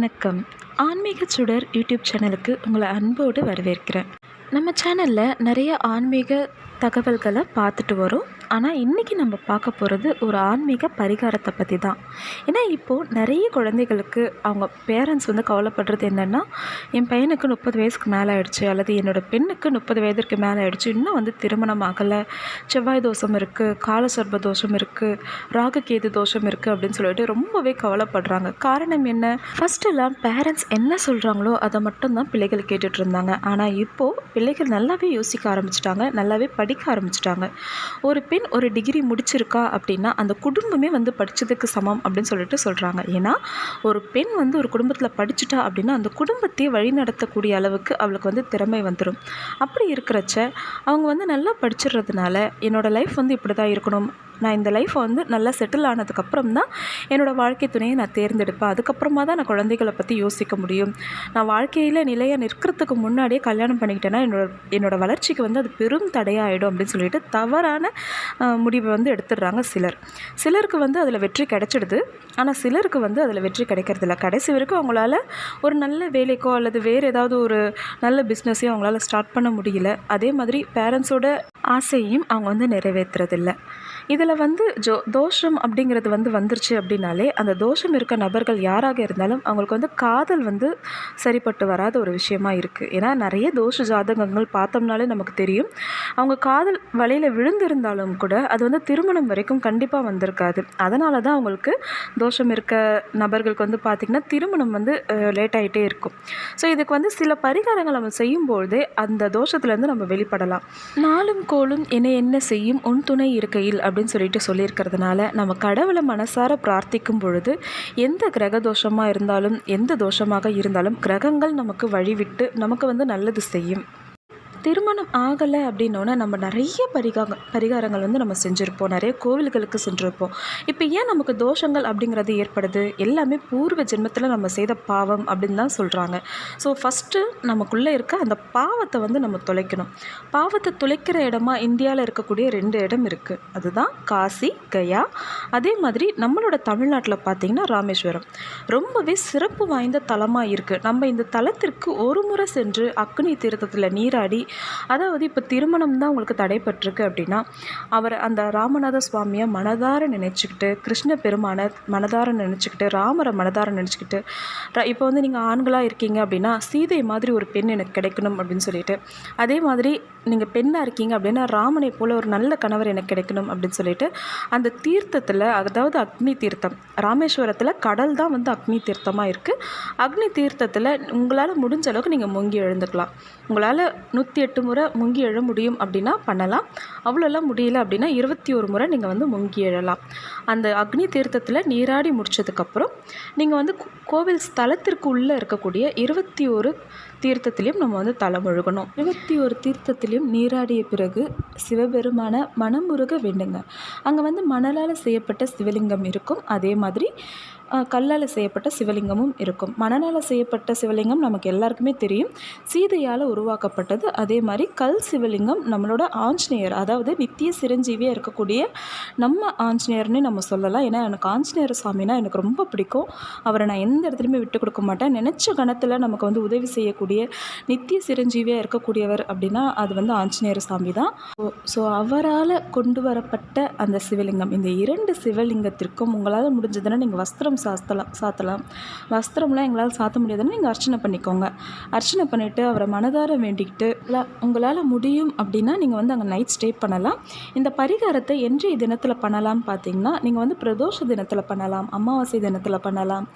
வணக்கம். ஆன்மீக சுடர் யூடியூப் சேனலுக்கு உங்களை அன்போடு வரவேற்கிறேன். நம்ம சேனலில் நிறைய ஆன்மீக தகவல்களை பார்த்துட்டு வரோம். ஆனால் இன்றைக்கி நம்ம பார்க்க போகிறது ஒரு ஆன்மீக பரிகாரத்தை பற்றி தான் ஏன்னா இப்போது நிறைய குழந்தைகளுக்கு அவங்க பேரண்ட்ஸ் வந்து கவலைப்படுறது என்னென்னா என் பையனுக்கு முப்பது வயசுக்கு மேலே ஆயிடுச்சு அல்லது என்னோடய பெண்ணுக்கு முப்பது வயதிற்கு மேலே ஆயிடுச்சு இன்னும் வந்து திருமணம் ஆகலை செவ்வாய் தோஷம் இருக்குது காலசர்ப தோஷம் இருக்குது ராகுகேது தோஷம் இருக்குது அப்படின்னு சொல்லிட்டு ரொம்பவே கவலைப்படுறாங்க. காரணம் என்ன? ஃபஸ்ட்டெல்லாம் பேரண்ட்ஸ் என்ன சொல்கிறாங்களோ அதை மட்டும்தான் பிள்ளைகள் கேட்டுட்டு இருந்தாங்க. ஆனால் இப்போது பிள்ளைகள் நல்லாவே யோசிக்க ஆரம்பிச்சிட்டாங்க நல்லாவே படிக்க ஆரம்பிச்சிட்டாங்க. ஒரு பெண் ஒரு டிகிரி முடிச்சிருக்கா அப்படின்னா அந்த குடும்பமே வந்து படித்ததுக்கு சமம் அப்படின்னு சொல்லிட்டு சொல்கிறாங்க ஏன்னா ஒரு பெண் வந்து ஒரு குடும்பத்தில் படிச்சுட்டா அப்படின்னா அந்த குடும்பத்தையே வழிநடத்தக்கூடிய அளவுக்கு அவளுக்கு வந்து திறமை வந்துடும் அப்படி இருக்கிறச்ச அவங்க வந்து நல்லா படிச்சிடுறதுனால என்னோடய லைஃப் வந்து இப்படி தான் இருக்கணும். நான் இந்த லைஃப் வந்து நல்லா செட்டில் ஆனதுக்கப்புறம் தான் என்னோடய வாழ்க்கை துணையை நான் தேர்ந்தெடுப்பேன். அதுக்கப்புறமா தான் நான் குழந்தைகளை பற்றி யோசிக்க முடியும். நான் வாழ்க்கையில் நிலையாக நிற்கிறதுக்கு முன்னாடியே கல்யாணம் பண்ணிக்கிட்டேன்னா என்னோட என்னோடய வளர்ச்சிக்கு வந்து அது பெரும் தடையாயிடும் அப்படின்னு சொல்லிட்டு தவறான முடிவை வந்து எடுத்துடுறாங்க சிலர். சிலருக்கு வந்து அதில் வெற்றி கிடைச்சிடுது. ஆனால் சிலருக்கு வந்து அதில் வெற்றி கிடைக்கிறதில்ல கடைசி வரைக்கும் அவங்களால ஒரு நல்ல வேலைக்கோ அல்லது வேறு ஏதாவது ஒரு நல்ல பிஸ்னஸையும் அவங்களால ஸ்டார்ட் பண்ண முடியல. அதே மாதிரி பேரண்ட்ஸோட ஆசையையும் அவங்க வந்து நிறைவேற்றுறதில்ல இதில் வந்து ஜோ தோஷம் அப்படிங்கிறது வந்து வந்துருச்சு அப்படின்னாலே அந்த தோஷம் இருக்க நபர்கள் யாராக இருந்தாலும் அவங்களுக்கு வந்து காதல் வந்து சரிப்பட்டு வராத ஒரு விஷயமா இருக்குது ஏன்னா நிறைய தோஷ ஜாதகங்கள் பார்த்தோம்னாலே நமக்கு தெரியும். அவங்க காதல் வலையில் விழுந்திருந்தாலும் கூட அது வந்து திருமணம் வரைக்கும் கண்டிப்பாக வந்திருக்காது. அதனால தான் அவங்களுக்கு தோஷம் இருக்க நபர்களுக்கு வந்து பார்த்திங்கன்னா திருமணம் வந்து லேட் ஆகிட்டே இருக்கும். ஸோ இதுக்கு வந்து சில பரிகாரங்கள் நம்ம செய்யும்பொழுதே அந்த தோஷத்துலேருந்து நம்ம வெளிப்படலாம். நாளும் கோளும் என்னை என்ன செய்யும்? உன் துணை இருக்கையில் அப்படி அப்படின்னு சொல்லிட்டு சொல்லியிருக்கிறதுனால நம்ம கடவுளை மனசார பிரார்த்திக்கும் பொழுது எந்த கிரக தோஷமாக இருந்தாலும் எந்த தோஷமாக இருந்தாலும் கிரகங்கள் நமக்கு வழிவிட்டு நமக்கு வந்து நல்லது செய்யும். திருமணம் ஆகலை அப்படின்னோன்னா நம்ம நிறைய பரிகாரம் பரிகாரங்கள் வந்து நம்ம செஞ்சுருப்போம். நிறைய கோவில்களுக்கு சென்றிருப்போம். இப்போ ஏன் நமக்கு தோஷங்கள் அப்படிங்கிறது ஏற்படுது? எல்லாமே பூர்வ ஜென்மத்தில் நம்ம செய்த பாவம் அப்படின்னு தான் சொல்கிறாங்க ஸோ ஃபஸ்ட்டு நமக்குள்ளே இருக்க அந்த பாவத்தை வந்து நம்ம தொலைக்கணும். பாவத்தை தொலைக்கிற இடமா இந்தியாவில் இருக்கக்கூடிய ரெண்டு இடம் இருக்குது அதுதான் காசி கயா. அதே மாதிரி நம்மளோட தமிழ்நாட்டில் பார்த்திங்கன்னா ராமேஸ்வரம். ரொம்பவே சிறப்பு வாய்ந்த தலமாக இருக்குது நம்ம இந்த தலத்திற்கு ஒரு முறை சென்று அக்னி தீர்த்தத்தில் நீராடி அதாவது இப்போ திருமணம் தான் உங்களுக்கு தடைப்பட்டிருக்கு அப்படின்னா அவர் அந்த ராமநாத சுவாமியை மனதார நினச்சிக்கிட்டு கிருஷ்ண பெருமானை மனதார நினச்சிக்கிட்டு ராமரை மனதார நினச்சிக்கிட்டு இப்போ வந்து நீங்கள் ஆண்களாக இருக்கீங்க அப்படின்னா சீதை மாதிரி ஒரு பெண் எனக்கு கிடைக்கணும் அப்படின்னு சொல்லிட்டு அதே மாதிரி நீங்கள் பெண்ணாக இருக்கீங்க அப்படின்னா ராமனை போல் ஒரு நல்ல கணவர் எனக்கு கிடைக்கணும் அப்படின்னு சொல்லிட்டு அந்த தீர்த்தத்தில் அதாவது அக்னி தீர்த்தம் ராமேஸ்வரத்தில் கடல் தான் வந்து அக்னி தீர்த்தமாக இருக்குது அக்னி தீர்த்தத்தில் உங்களால் முடிஞ்ச அளவுக்கு நீங்கள் முங்கி எழுந்துக்கலாம். உங்களால் நூற்றி எட்டு முறை முங்கி எழ முடியும் அப்படின்னா பண்ணலாம். அவ்வளோலாம் முடியல அப்படின்னா இருபத்தி ஒரு முறை நீங்கள் வந்து முங்கி எழலாம். அந்த அக்னி தீர்த்தத்தில் நீராடி முடிச்சதுக்கப்புறம் நீங்கள் வந்து கோவில் ஸ்தலத்திற்கு உள்ளே இருக்கக்கூடிய இருபத்தி ஒரு தீர்த்தத்திலையும் நம்ம வந்து தலை முழுகணும் இருபத்தி ஒரு தீர்த்தத்திலையும் நீராடிய பிறகு சிவபெருமான மனமுருக வேண்டுங்க. அங்கே வந்து மணலால் செய்யப்பட்ட சிவலிங்கம் இருக்கும். அதே மாதிரி கல்லால் செய்யப்பட்ட சிவலிங்கமும் இருக்கும். மணலால் செய்யப்பட்ட சிவலிங்கம் நமக்கு எல்லாருக்குமே தெரியும். சீதையால் உருவாக்கப்பட்டது. அதே மாதிரி கல் சிவலிங்கம் நம்மளோட ஆஞ்சநேயர் அதாவது நித்திய சிரஞ்சீவியாக இருக்கக்கூடிய நம்ம ஆஞ்சநேயர்னே நம்ம சொல்லலாம். ஏன்னா எனக்கு ஆஞ்சநேயர் சாமினா எனக்கு ரொம்ப பிடிக்கும். அவரை நான் எந்த இடத்துலையுமே விட்டு கொடுக்க மாட்டேன். நினச்ச கணத்தில் நமக்கு வந்து உதவி செய்யக்கூடிய நித்திய சிரஞ்சீவியாக இருக்கக்கூடியவர் அப்படின்னா அது வந்து ஆஞ்சநேயர் சாமி தான். ஸோ அவரால் கொண்டு வரப்பட்ட அந்த சிவலிங்கம் இந்த இரண்டு சிவலிங்கத்திற்கும் உங்களால் முடிஞ்சதுன்னா நீங்கள் வஸ்திரம் சாத்தலாம் சாத்தலாம். வஸ்திரம்லாம் எங்களால் சாத்த முடியாதுன்னா நீங்கள் அர்ச்சனை பண்ணிக்கோங்க. அர்ச்சனை பண்ணிவிட்டு அவரை மனதார வேண்டிக்கிட்டு இல்லை உங்களால் முடியும் அப்படின்னா நீங்கள் வந்து அங்கே நைட் ஸ்டே பண்ணலாம். இந்த பரிகாரத்தை என்றைய தினத்தில் பண்ணலாம்னு பார்த்தீங்கன்னா நீங்கள் வந்து பிரதோஷ தினத்தில் பண்ணலாம் அமாவாசை தினத்தில் பண்ணலாம்.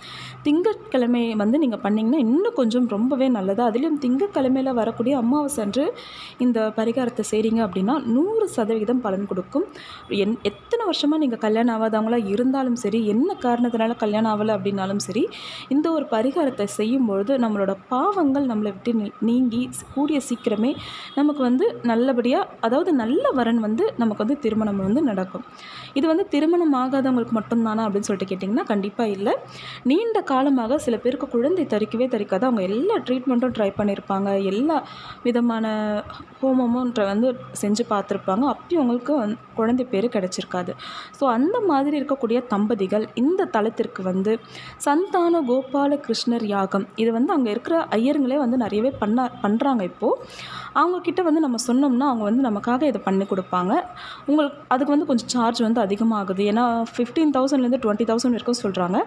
திங்கட்கிழமை வந்து நீங்கள் பண்ணிங்கன்னா இன்னும் கொஞ்சம் ரொம்பவே நல்லதாக அதுலேயும் திங்கக்கிழமையில் வரக்கூடிய அமாவாசை அன்று இந்த பரிகாரத்தை செய்கிறீங்க அப்படின்னா நூறு சதவிகிதம் பலன் கொடுக்கும். என் எத்தனை வருஷமாக நீங்கள் கல்யாணம் ஆகாதவங்களா இருந்தாலும் சரி என்ன காரணத்தினால கல்யாணம் ஆகலை அப்படின்னாலும் சரி இந்த ஒரு பரிகாரத்தை செய்யும்பொழுது நம்மளோட பாவங்கள் நம்மளை விட்டு நீ- நீங்கி கூடிய சீக்கிரமே நமக்கு வந்து நல்லபடியாக அதாவது நல்ல வரன் வந்து நமக்கு வந்து திருமணம் வந்து நடக்கும். இது வந்து திருமணம் ஆகாதவங்களுக்கு மட்டும்தானா அப்படின்னு சொல்லிட்டு கேட்டிங்கன்னா கண்டிப்பாக இல்லை. நீண்ட காலமாக சில பேருக்கு குழந்தை தரிக்கவே தரிக்காது. அவங்க எல்லா ட்ரீட்மெண்ட்டும் ட்ரை பண்ணியிருப்பாங்க எல்லா விதமான ஹோமமும் வந்து செஞ்சு பார்த்துருப்பாங்க. அப்பயும் அவங்களுக்கு வந்து குழந்தை பேர் கிடச்சிருக்காது. ஸோ அந்த மாதிரி இருக்கக்கூடிய தம்பதிகள் இந்த தளத்திற்கு வந்து சந்தான கோபால கிருஷ்ணர் யாகம். இது வந்து அங்கே இருக்கிற ஐயருங்களே வந்து நிறையவே பண்ண பண்ணுறாங்க இப்போது அவங்கக்கிட்ட வந்து நம்ம சொன்னோம்னா அவங்க வந்து நமக்காக இதை பண்ணி கொடுப்பாங்க. உங்களுக்கு அதுக்கு வந்து கொஞ்சம் சார்ஜ் வந்து அதிகமாகுது. ஏன்னா ஃபிஃப்டீன் தௌசண்ட்லேருந்து டுவெண்ட்டி தௌசண்ட் வரைக்கும் சொல்கிறாங்க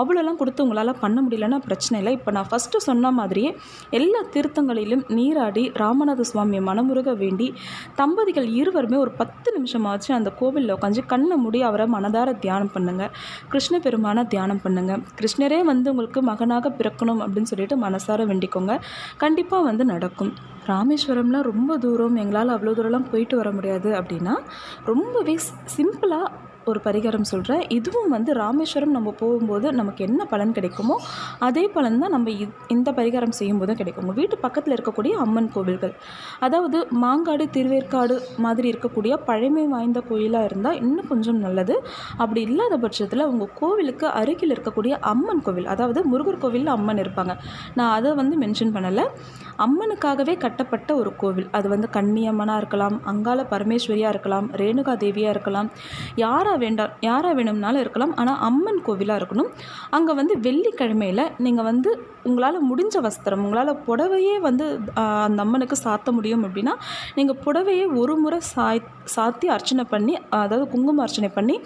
அவ்வளோலாம் கொடுத்து உங்களால் பண்ண முடியலன்னா பிரச்சனை இல்லை. இப்போ நான் ஃபஸ்ட்டு சொன்ன மாதிரியே எல்லா தீர்த்தங்களிலும் நீராடி ராமநாத சுவாமியை மனமுருக வேண்டி தம்பதிகள் இருவருமே ஒரு பத்து நிமிஷமாச்சு அந்த கோவிலில் உட்காந்து கண்ணை மூடி அவரை மனதார தியானம் பண்ணுங்கள் கிருஷ்ண பெருமானை தியானம் பண்ணுங்கள் கிருஷ்ணரே வந்து உங்களுக்கு மகனாக பிறக்கணும் அப்படின்னு சொல்லிட்டு மனசார வேண்டிக்கோங்க. கண்டிப்பாக வந்து நடக்கும். ராமேஸ்வரம்லாம் ரொம்ப தூரம் எங்களால் அவ்வளோ தூரம்லாம் போயிட்டு வர முடியாது அப்படின்னா ரொம்பவே சிம்பிளாக ஒரு பரிகாரம் சொல்கிறேன் இதுவும் வந்து ராமேஸ்வரம் நம்ம போகும்போது நமக்கு என்ன பலன் கிடைக்குமோ அதே பலன் தான் நம்ம இந்த பரிகாரம் செய்யும்போதும் கிடைக்கும். உங்கள் வீட்டு பக்கத்தில் இருக்கக்கூடிய அம்மன் கோவில்கள். அதாவது மாங்காடு திருவேற்காடு மாதிரி இருக்கக்கூடிய பழமை வாய்ந்த கோயிலாக இருந்தால் இன்னும் கொஞ்சம் நல்லது. அப்படி இல்லாத பட்சத்தில் உங்கள் கோவிலுக்கு அருகில் இருக்கக்கூடிய அம்மன் கோவில் அதாவது முருகர் கோவிலில் அம்மன் இருப்பாங்க. நான் அதை வந்து மென்ஷன் பண்ணலை. அம்மனுக்காகவே கட்டப்பட்ட ஒரு கோவில். அது வந்து கன்னியம்மனாக இருக்கலாம் அங்காள பரமேஸ்வரியாக இருக்கலாம் ரேணுகா தேவியாக இருக்கலாம் யாராக வேண்டாம் யாராக வேணும்னாலும் இருக்கலாம். ஆனால் அம்மன் கோவிலாக இருக்கணும். அங்கே வந்து வெள்ளிக்கிழமையில் நீங்கள் வந்து உங்களால் முடிஞ்ச வஸ்திரம் உங்களால் புடவையே வந்து அந்த அம்மனுக்கு சாத்த முடியும் அப்படின்னா நீங்கள் புடவையே ஒரு முறை சாய் சாத்தி அர்ச்சனை பண்ணி அதாவது குங்கும அர்ச்சனை பண்ணி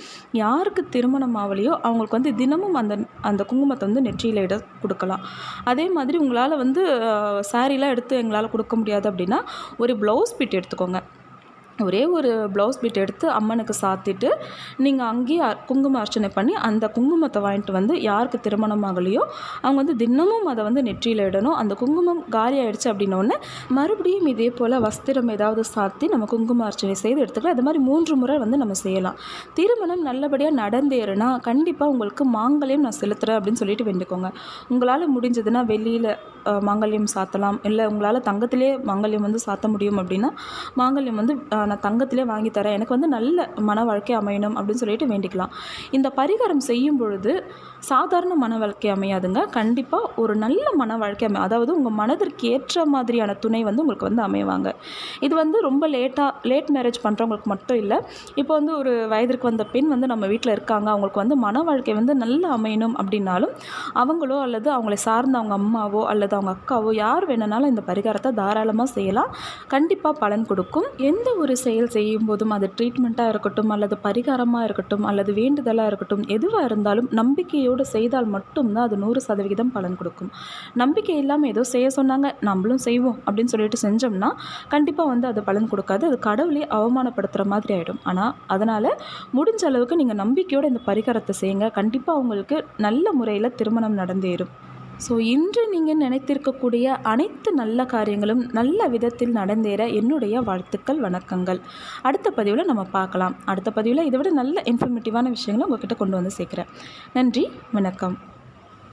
யாருக்கு திருமணம் ஆகலையோ அவங்களுக்கு வந்து தினமும் அந்த அந்த குங்குமத்தை வந்து நெற்றியில் இட கொடுக்கலாம். அதே மாதிரி உங்களால் வந்து சாரீலாம் எடுத்து எங்களால் கொடுக்க முடியாது அப்படின்னா ஒரு ப்ளவுஸ் பிட் எடுத்துக்கோங்க. ஒரே ஒரு ப்ளவுஸ் பிட் எடுத்து அம்மனுக்கு சாத்திட்டு நீங்கள் அங்கேயே குங்கும அர்ச்சனை பண்ணி அந்த குங்குமத்தை வாங்கிட்டு வந்து யாருக்கு திருமணம் ஆகலையோ அவங்க வந்து தினமும் அதை வந்து நெற்றியில் இடணும். அந்த குங்குமம் காலி ஆயிடுச்சு அப்படின்னோடனே மறுபடியும் இதே போல் வஸ்திரம் ஏதாவது சாத்தி நம்ம குங்கும அர்ச்சனை செய்து எடுத்துக்கலாம். அது மாதிரி மூன்று முறை வந்து நம்ம செய்யலாம். திருமணம் நல்லபடியாக நடந்தேறுனா கண்டிப்பாக உங்களுக்கு மாங்கல்யம் நான் செலுத்துகிறேன் அப்படின்னு சொல்லிட்டு வேண்டிக்கோங்க. உங்களால் முடிஞ்சதுன்னா வெளியில் மாங்கல்யம் சாத்தலாம். இல்லை உங்களால் தங்கத்திலே மாங்கல்யம் வந்து சாத்த முடியும் அப்படின்னா மாங்கல்யம் வந்து நான் தங்கத்திலே வாங்கி தரேன். எனக்கு வந்து நல்ல மன வாழ்க்கை அமையணும் அப்படின்னு சொல்லிட்டு வேண்டிக்கலாம். இந்த பரிகாரம் செய்யும் பொழுது சாதாரண மன வாழ்க்கை அமையாதுங்க. கண்டிப்பாக ஒரு நல்ல மன வாழ்க்கை அமை அதாவது உங்கள் மனதிற்கு ஏற்ற மாதிரியான துணை வந்து உங்களுக்கு வந்து அமைவாங்க. இது வந்து ரொம்ப லேட்டாக லேட் மேரேஜ் பண்ணுறவங்களுக்கு மட்டும் இல்லை. இப்போ வந்து ஒரு வயதிற்கு வந்த பெண் வந்து நம்ம வீட்டில் இருக்காங்க. அவங்களுக்கு வந்து மன வாழ்க்கை வந்து நல்லா அமையணும் அப்படின்னாலும் அவங்களோ அல்லது அவங்களை சார்ந்த அவங்க அம்மாவோ அல்லது அவங்க அக்காவோ யார் வேணுனாலும் இந்த பரிகாரத்தை தாராளமாக செய்யலாம். கண்டிப்பாக பலன் கொடுக்கும். எந்த ஒரு செயல் செய்யும் போதும் அது ட்ரீட்மெண்ட்டாக இருக்கட்டும் அல்லது பரிகாரமாக இருக்கட்டும் அல்லது வேண்டுதலாக இருக்கட்டும் எதுவாக இருந்தாலும் நம்பிக்கையோடு செய்தால் மட்டும்தான் அது நூறு சதவிகிதம் பலன் கொடுக்கும். நம்பிக்கை இல்லாமல் ஏதோ செய்ய சொன்னாங்க நம்மளும் செய்வோம் அப்படின்னு சொல்லிட்டு செஞ்சோம்னா கண்டிப்பாக வந்து அது பலன் கொடுக்காது. அது கடவுளே அவமானப்படுத்துகிற மாதிரி ஆகிடும் ஆனால் அதனால் முடிஞ்ச அளவுக்கு நீங்கள் நம்பிக்கையோடு இந்த பரிகாரத்தை செய்யுங்க. கண்டிப்பாக உங்களுக்கு நல்ல முறையில் திருமணம் நடந்தேறும். ஸோ இன்று நீங்கள் நினைத்திருக்கக்கூடிய அனைத்து நல்ல காரியங்களும் நல்ல விதத்தில் நடந்தேற என்னுடைய வாழ்த்துக்கள் வணக்கங்கள். அடுத்த பதிவில் நம்ம பார்க்கலாம். அடுத்த பதிவில் இதை விட நல்ல இன்ஃபர்மேட்டிவான விஷயங்களை உங்ககிட்ட கொண்டு வந்து சேர்க்குறேன். நன்றி வணக்கம்.